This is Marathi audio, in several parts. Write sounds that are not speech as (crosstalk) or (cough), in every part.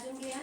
भाजून घे हा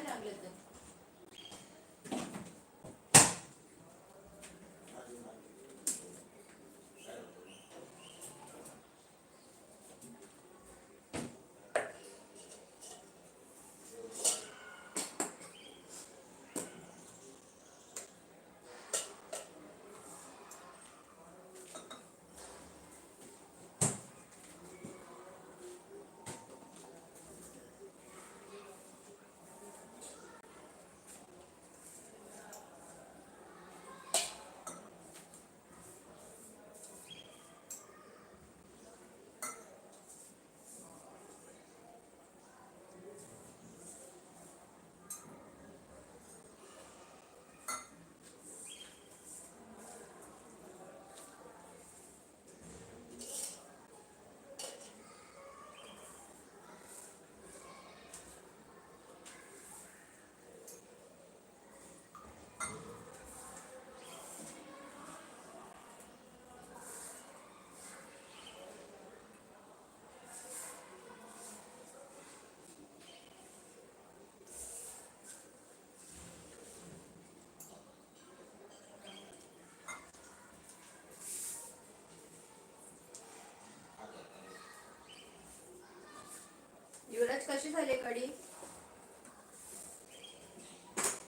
कशी झाली कढी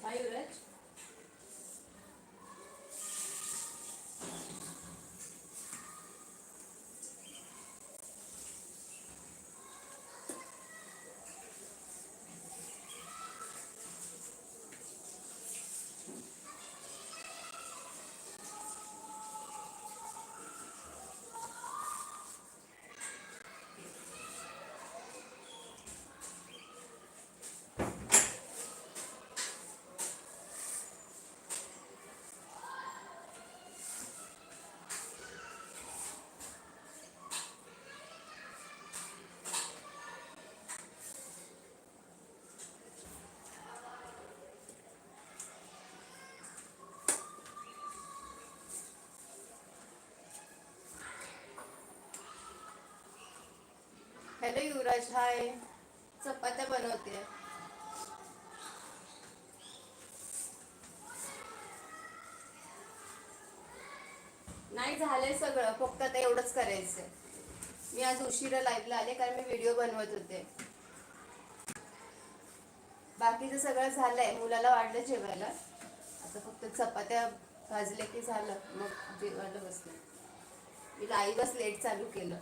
हा युवराज हॅलो युवराज हाय चपात्या बनवते. नाही झालंय सगळं फक्त आता एवढंच करायचंय. मी आज उशिरा लाईव्हला आले कारण मी व्हिडिओ बनवत होते. बाकीचं सगळं झालंय मुलाला वाढलं जेवायला. आता फक्त चपात्या भाजल्या की झालं मग जेवायला बसलं. मी लाईव्हच लेट चालू केलं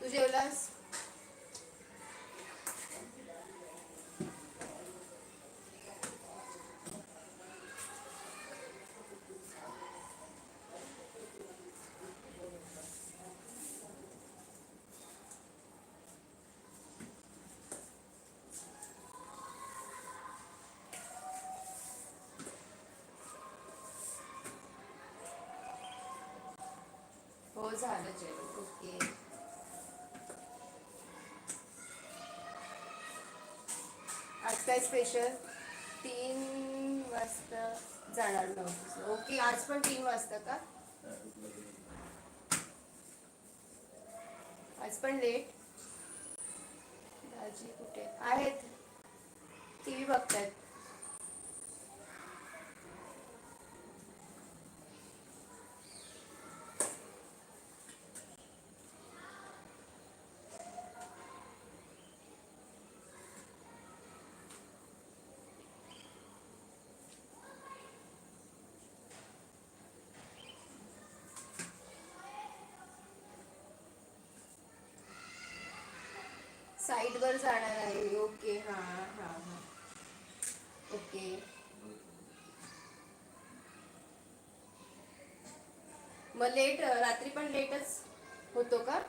तू जेवलास हो झालं जेवण ओके आज काय स्पेशल तीन वाजता जाणार ना? ऑफिस ओके आज पण तीन वाजता का? आज पण लेट दाजी कुठे आहेत? टी व्ही बघतायत. साईडवर जाणार आहे. ओके हां हां हां. ओके. मग लेट रात्री पण लेटच होतो का?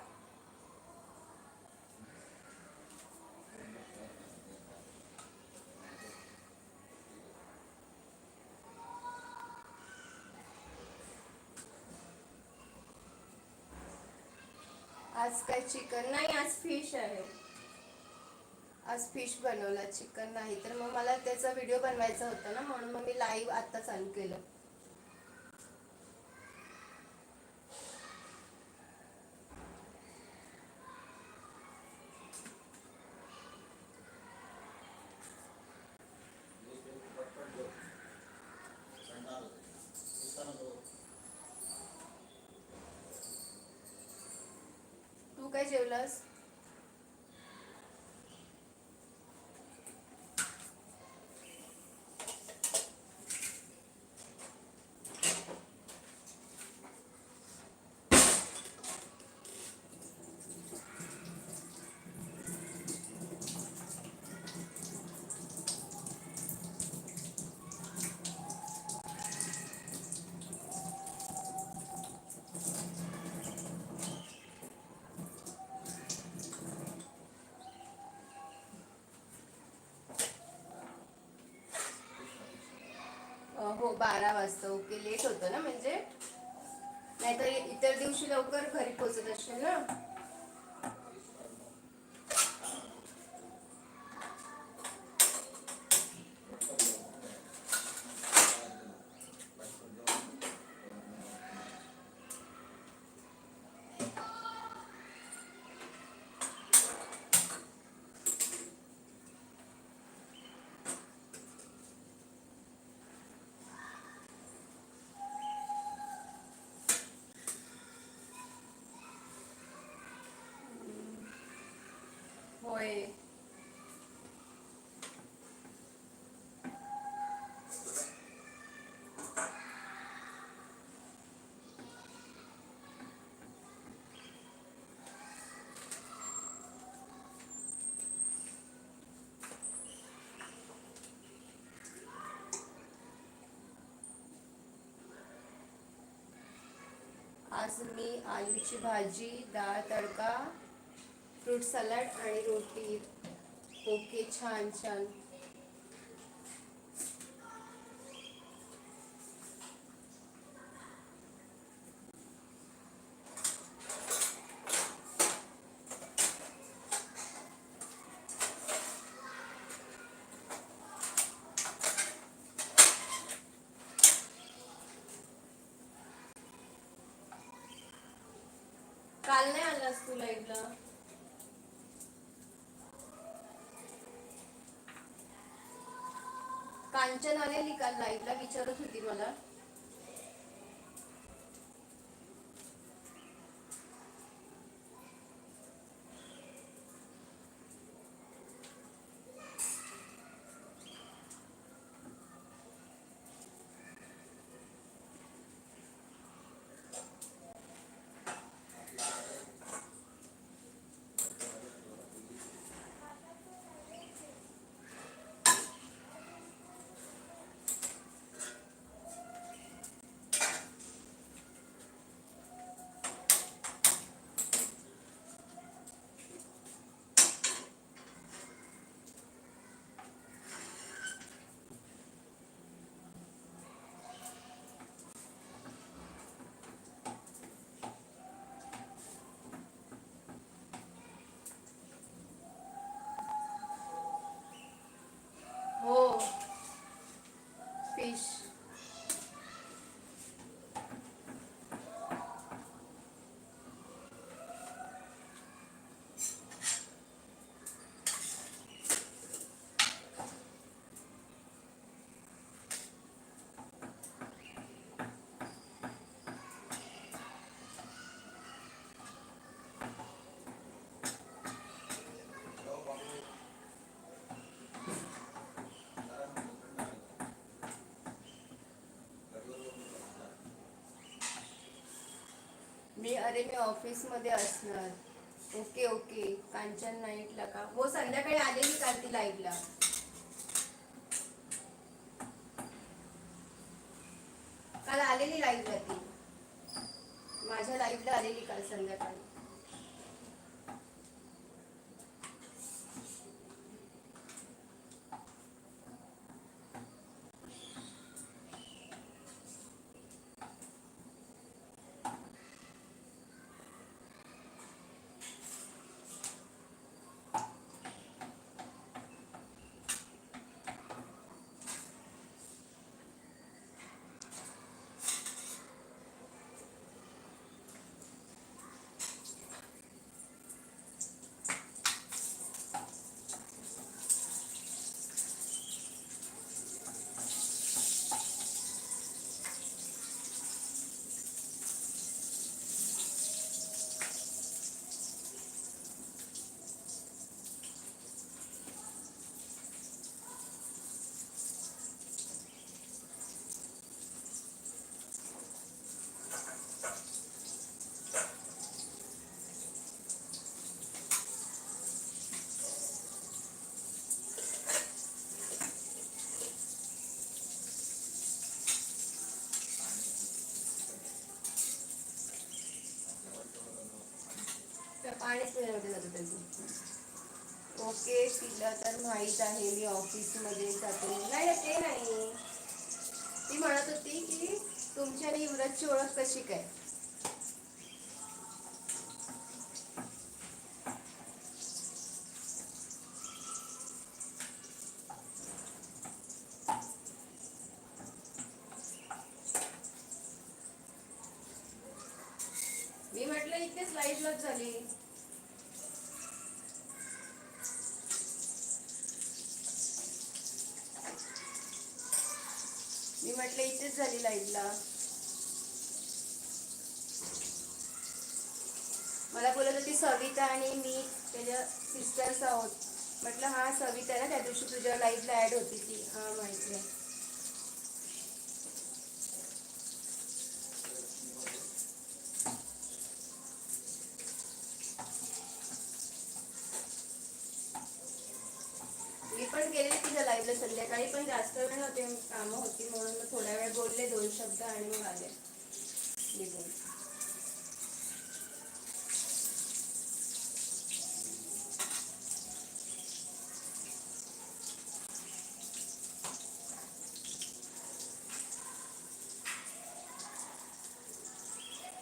आज काय चिकन नाही आज फिश आहे. आज फिश बनवला चिकन नाही तर मग मला त्याचा व्हिडिओ बनवायचा होता ना म्हणून मग मी लाईव्ह आत्ता चालू केलं. तू काय जेवलास? हो बारा वाजता ओके लेट होतं ना म्हणजे नाहीतर इतर दिवशी लवकर घरी पोहोचत असेल ना होय आज मी आलूची भाजी डाळ तडका फ्रूट सलाड आणि रोटी. ओके छान छान काल नाही साईडला. कांचन आलेली काल लाईव्हला विचारत होती मला हो फिश मी अरे मी ऑफिसमध्ये असणार. Okay okay. कांचन नाईटला का? हो संध्याकाळी आलेली काल ती लाईटला काल आलेली लाईव्हला ती. माझ्या लाईव्हला आलेली काल संध्याकाळी. पाणीच जातो त्याचं ओके तिला तर माहीत आहे मी ऑफिसमध्ये जाते. नाही नाही, ते नाही. ती म्हणत होती की तुमची आणि युवराजची ओळख कशी काय? मी म्हटलं इथेच लाईव्हलाच झाली मी म्हटलं इथेच झाली लाईटला. मला बोलत होती सविता आणि मी त्याच्या सिस्टर्स आहोत. म्हटलं हा सविता ना त्या दिवशी तुझ्या लाईटला ऍड होती ती. हा माहिती आहे. पण गेले तिच्या लाईव्हला संध्याकाळी पण जास्त वेळ नव्हते कामं होती म्हणून मग थोड्या वेळ बोलले दोन शब्द आणि मग आले. निघून.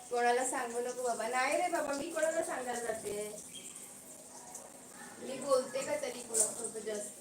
कोणाला सांगू नको बाबा. नाही रे बाबा मी कोणाला सांगायला जाते? मी बोलते का तरी कोणासोबत जास्त?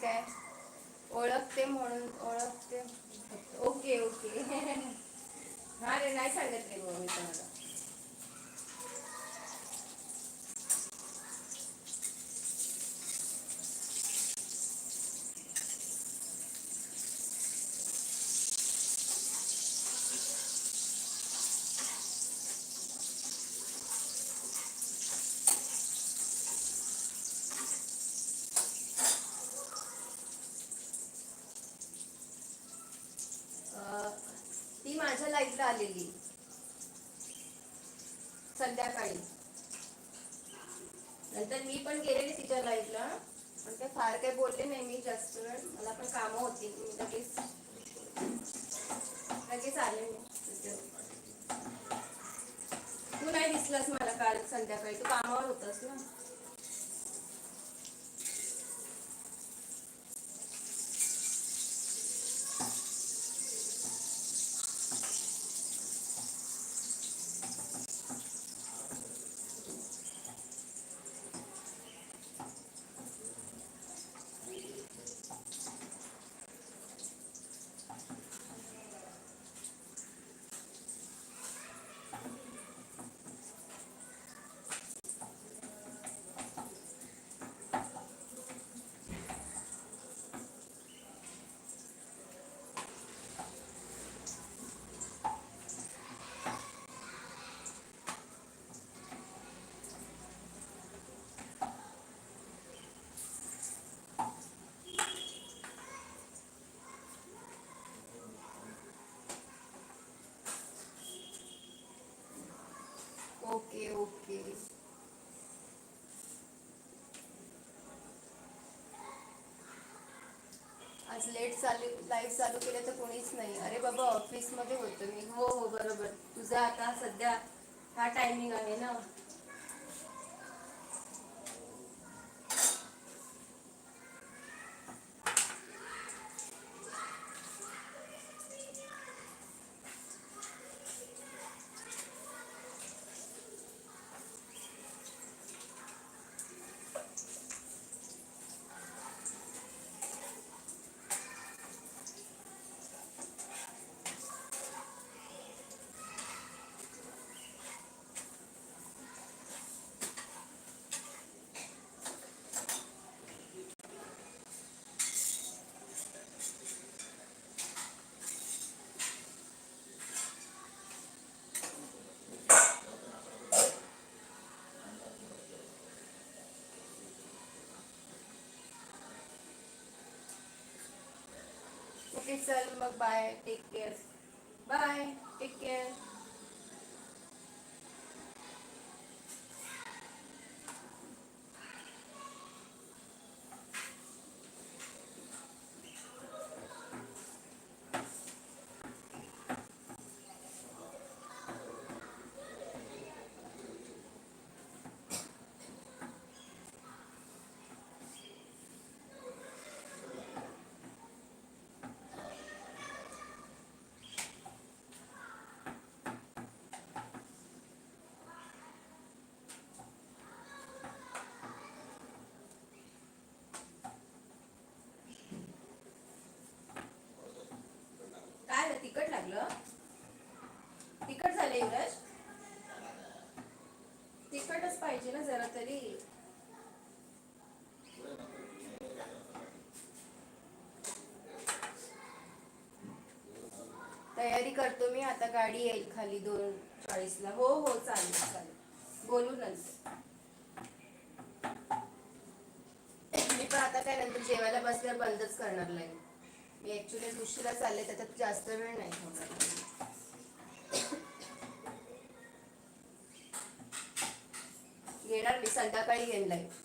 ठीक आहे काय? ओळखते म्हणून ओळखते. Okay okay. (laughs) हा रे नाही सांगत रे. मग मी तुम्हाला अं, ती माझ्या आलेली. संध्याकाळी. नंतर मी पण गेलेली तिच्या लाईफला पण ते फार काही बोलले नाही मी जास्त वेळ मला पण कामं होती. मी लगेच लगेच आले मी. तू नाही दिसलास मला काल संध्याकाळी. तू कामावर होतास ना. ओके ओके आज लेट चालू लाईव्ह चालू केलं तर कोणीच नाही. अरे बाबा ऑफिसमध्ये होतं मी. हो हो बरोबर. तुझा आता सध्या हा टायमिंग आहे ना? Take care. Bye. Take care. पाहिजे ना जरा तरी. तयारी करतो मी आता गाडी येईल खाली दोन चाळीसला. हो हो चालेल चालेल. बोलू नंतर. मी पण आता काय नंतर जेवायला बसल्यावर बंदच करणार नाही. मी ऍक्च्युली उशिरा चालले त्याच्यात जास्त वेळ नाही होणार घेणार मी संध्याकाळी घेऊन लाईव्ह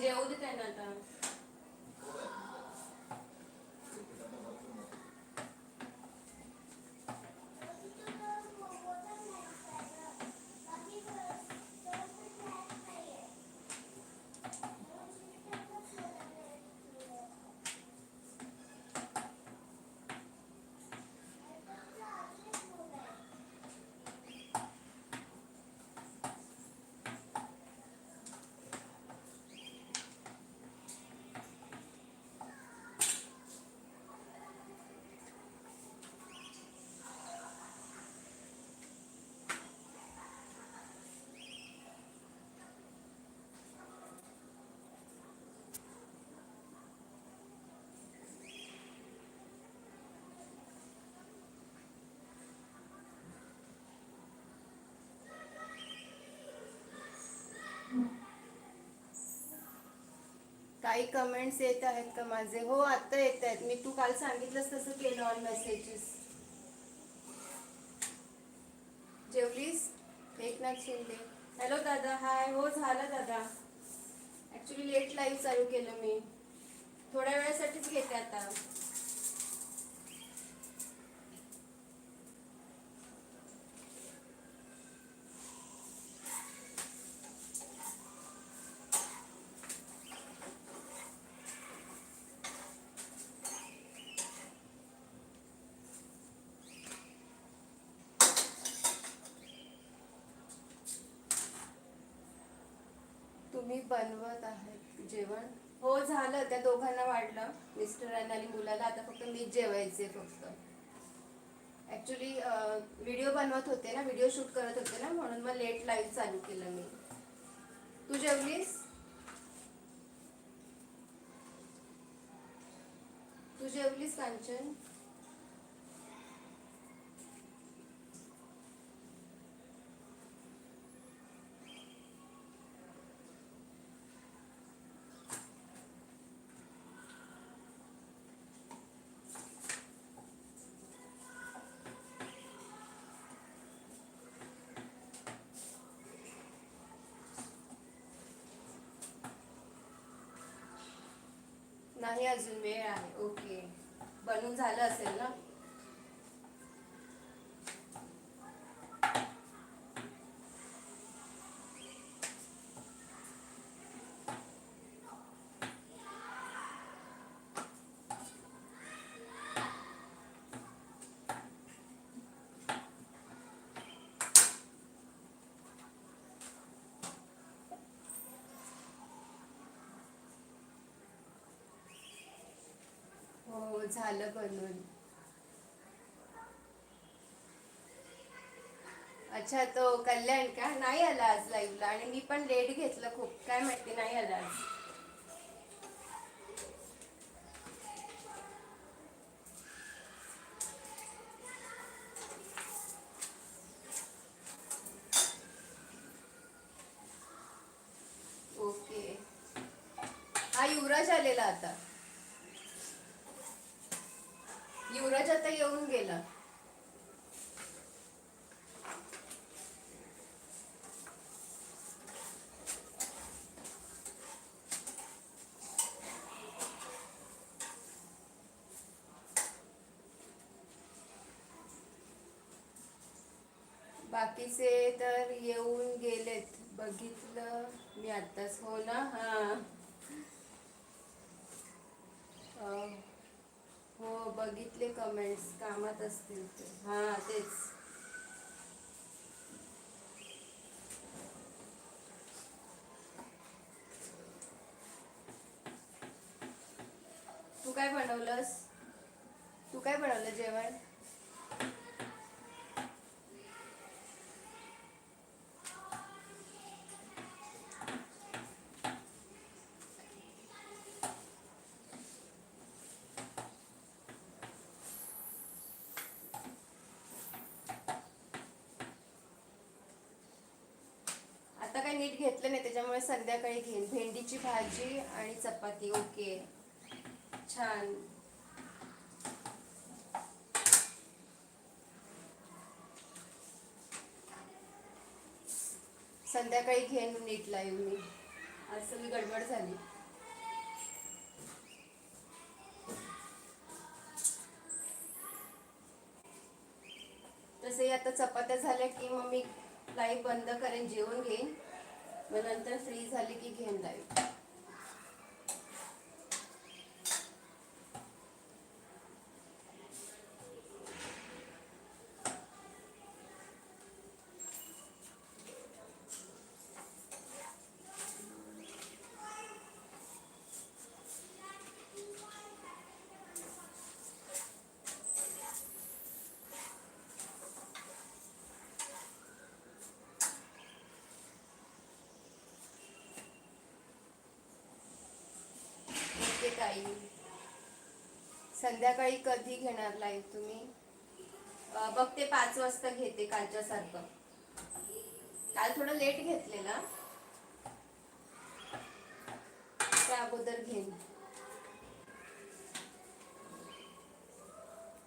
जे जेवू आहे ना आता. काही कमेंट्स येत आहेत का माझे? हो आता येत आहेत. मी तू काल सांगितलंस तसं केलं ऑन मेसेजेस जेवलीस? एकनाथ शिंदे. हॅलो दादा. हाय हो झालं दादा. ॲक्च्युली लेट लाईव्ह चालू केलं मी. थोड्या वेळासाठीच घेते आता तुम्ही बनवत आहेत जेवण हो झालं त्या दोघांना वाढलं. मिस्टरांना आणि मुलाला आता फक्त मीच जेवायचे फक्त. ऍक्च्युली व्हिडिओ बनवत होते ना व्हिडिओ शूट करत होते ना म्हणून मग लेट लाईव्ह चालू केलं मी. तू जेवलीस? तू जेवलीस कांचन? नाही अजून वेळ आहे. ओके. बनून झालं असेल ना? हो झालं बनून. अच्छा तो कल्याण का? नाही आला आज लाईव्हला आणि मी पण लेट घेतलं खूप. काय माहिती नाही आला आज. ओके. हा युवराज आलेला आता. युवराज आता येऊन गेला. बाकीचे तर येऊन गेलेत. बघितलं मी आताच हो ना? हा अं, हो बघितले कमेंट्स कामात असतील ते. हा तेच. तू काय बनवलंस? तू काय बनवलं जेवण? आता काही नीट घेतलं नाही त्याच्यामुळे संध्याकाळी घेईन. भेंडीची भाजी आणि चपाती. ओके. छान. संध्याकाळी घेईन नीट लाईव्ह मी आज सगळी गडबड झाली. तसंही आता चपात्या झाल्या की मग मी लाईव्ह बंद करेन जेवण घेईन. मग नंतर फ्री झाली की घेईन लाईव्ह ओके ताई संध्याकाळी कधी घेणार लाईव्ह तुम्ही? बघते पाच वाजता घेते कालच्या सारखं. काल थोडं लेट घेतलेला. त्या अगोदर घेईन.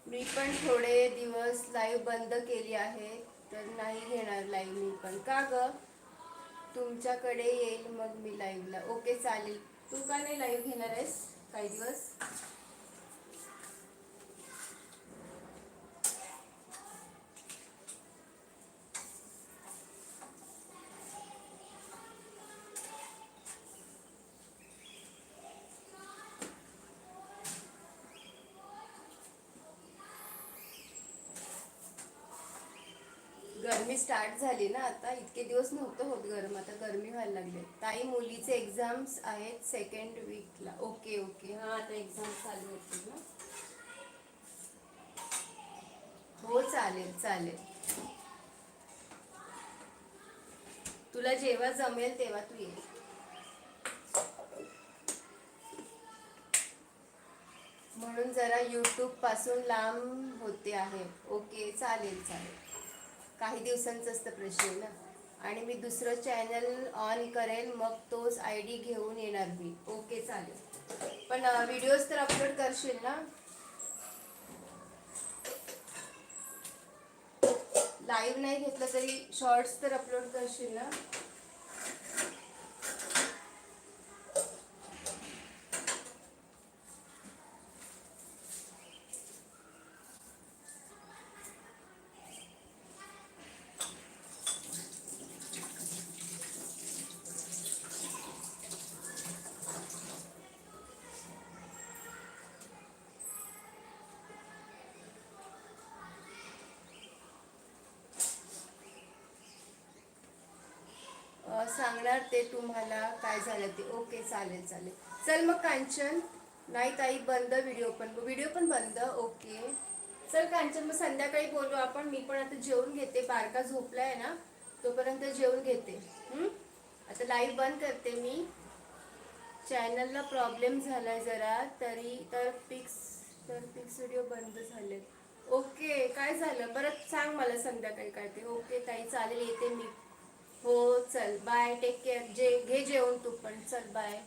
मी पण थोडे दिवस लाईव्ह बंद केली आहे तर नाही घेणार लाईव्ह मी पण. का ग? तुमच्याकडे येईल मग मी लाईव्हला ओके चालेल. तू का नाही लाईव्ह घेणार आहेस काही दिवस गरमी स्टार्ट झाली ना आता इतके दिवस नव्हतं होत गरम आता गरमी व्हायला लागले. ताई मुलीचे एक्झाम्स आहेत सेकंड वीकला ओके ओके हा आता एक्झाम चालू होतील ना. हो चालेल चालेल. तुला जेव्हा जमेल तेव्हा तू ये. म्हणून जरा यूट्यूबपासून लांब होते आहे. ओके चालेल चालेल. काही दिवसांचं असतं प्रश्न ना. आणि मी दुसरं चॅनल ऑन करेल मग तोच आय डी घेऊन येणार मी. ओके चालेल. पण व्हिडिओज तर अपलोड करशील ना? लाईव्ह नाही घेतलं तरी शॉर्ट्स तर अपलोड करशील ना? सांगणार ते तुम्हाला काय झालं ते. ओके चालेल चालेल. चल मग कांचन. नाही ताई बंद व्हिडिओ पण. व्हिडिओ पण बंद. ओके. चल कांचन मग संध्याकाळी बोलू आपण. मी पण आता जेवून घेते. बारका झोपलाय ना तोपर्यंत जेवून घेते. आता लाईव्ह बंद करते मी. चॅनलला प्रॉब्लेम झालाय जरा तरी तर फिक्स तर पिक्स व्हिडिओ बंद झाले ओके काय झालं? परत सांग मला संध्याकाळी काय ते. ओके ताई चालेल येते मी. हो चल बाय टेक केअर जे घे जेवण तू पण. चल बाय